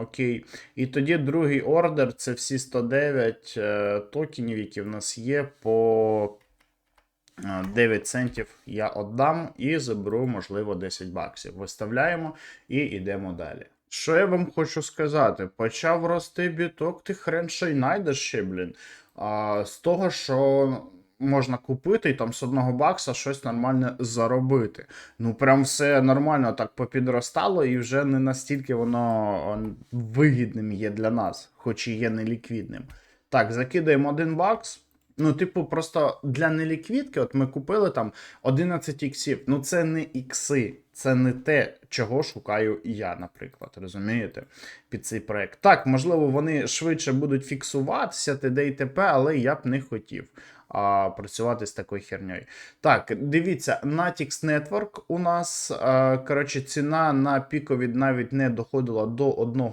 Окей. І тоді другий ордер це всі 109 е, токенів, які в нас є по е, 9 центів я віддам і заберу, можливо, 10 баксів. Виставляємо і йдемо далі. Що я вам хочу сказати? Почав рости біток, ти хрен ще й найдеш ще, блін. А, з того, що можна купити і там з одного бакса щось нормальне заробити. Ну, прям все нормально так попідростало, і вже не настільки воно вигідним є для нас, хоч і є неліквідним. Так, закидаємо один бакс. Ну, типу, просто для неліквідки, от ми купили там 11 іксів. Ну, це не ікси, це не те, чого шукаю я, наприклад. Розумієте? Під цей проект. Так, можливо, вони швидше будуть фіксуватися, т.д. і т.п., але я б не хотів а, працювати з такою херньою. Так, дивіться, Natix Network у нас, а, коротше, ціна на піковід навіть не доходила до 1